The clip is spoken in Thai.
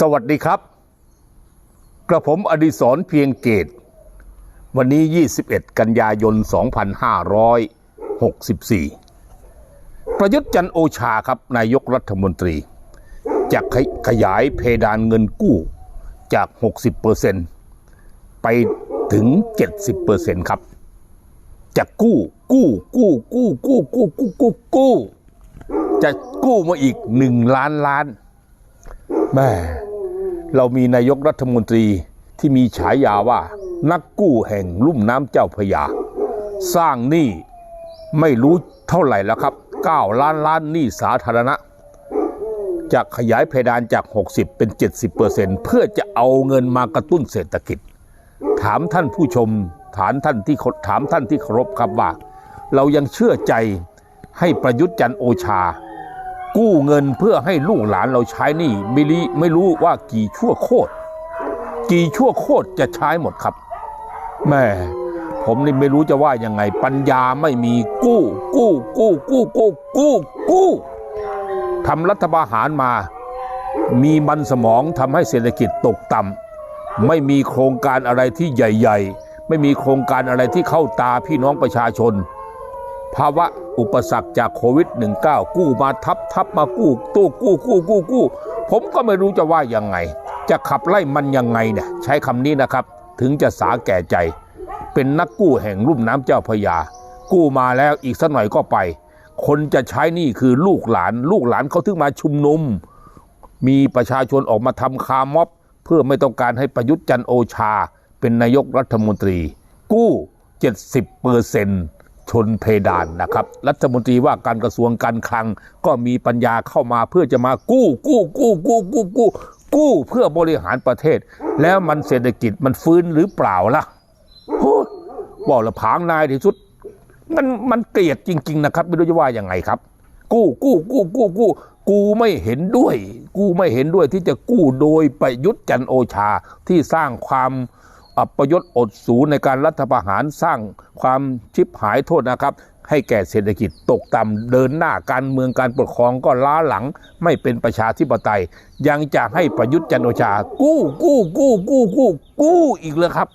สวัสดีครับ กระผมอดิศรเพียงเกต วันนี้ 21 กันยายน 2564 ประยุทธ์จันโอชาครับนายกรัฐมนตรี จะขยขยายเพดานเงินกู้จาก 60%ไปถึง 70%ครับ จะกู้ กู้ กู้ กู้ กู้ กู้ กู้ กู้ กู้ จะกู้มาอีก 1 ล้านล้าน แม่เรามีนายกรัฐมนตรีที่มีฉายาว่า นักกู้แห่งลุ่มน้ำเจ้าพยา สร้างหนี้ไม่รู้เท่าไหร่แล้วครับ 9 ล้านล้านหนี้สาธารณะจะขยายเพดานจาก 60 เป็น 70เปอร์เซ็นเพื่อจะเอาเงินมากระตุ้นเศรษฐกิจ ถามท่านผู้ชม ถามท่านที่ถามท่านที่เคารพครับว่า เรายังเชื่อใจให้ประยุทธ์จันโอชา กู้เงินเพื่อให้ลูกหลานเราใช้นี่ไม่รู้ไม่รู้ว่ากี่ชั่วโคตร กี่ชั่วโคตรจะใช้หมดครับแม่ผมนี่ไม่รู้จะว่ายังไง ปัญญาไม่มีกู้ กู้ กู้ กู้ กู้ กู้ กู้ทำรัฐประหารมา มีมันสมองทำให้เศรษฐกิจตกต่ำไม่มีโครงการอะไรที่ใหญ่ ๆ ไม่มีโครงการอะไรที่เข้าตาพี่น้องประชาชน ภาวะอุปสรรคจากโควิด -19 กู้มาทับทับมากู้ตู้กู้กู้กู้กู้ ผมก็ไม่รู้จะว่ายังไง จะขับไล่มันยังไงเนี่ยใช้คำนี้นะครับ ถึงจะสาแก่ใจ เป็นนักกู้แห่งลุ่มน้ำเจ้าพยา กู้มาแล้วอีกสักหน่อยก็ไป คนจะใช้นี่คือลูกหลาน ลูกหลานเขาถึงมาชุมนุม มีประชาชนออกมาทำคาร์ม็อบ เพื่อไม่ต้องการให้ประยุทธ์จันโอชา เป็นนายกรัฐมนตรี กู้ 70เปอร์เซ็นต์ ชนเพดานนะครับ รัฐมนตรีว่าการกระทรวงการคลังก็มีปัญญาเข้ามาเพื่อจะมากู้กู้กู้กู้กู้กู้กู้เพื่อบริหารประเทศ แล้วมันเศรษฐกิจมันฟื้นหรือเปล่าล่ะโอ้ยบอกละผางนายที่สุด มันมันเกลียดจริง ๆ นะครับ ไม่รู้จะว่ายังไงครับ กู้กู้กู้กู้กู้กูไม่เห็นด้วย กูไม่เห็นด้วยที่จะกู้โดยประยุทธ์จันโอชาที่สร้างความ อัปยศอดสูในการรัฐประหารสร้างความชิบหายโทษนะครับ ให้แก่เศรษฐกิจตกต่ำเดินหน้าการเมืองการปกครองก็ล้าหลังไม่เป็นประชาธิปไตย ยังจะให้ประยุทธ์จันโอชา กู้กู้กู้กู้กู้กู้อีกเลยครับ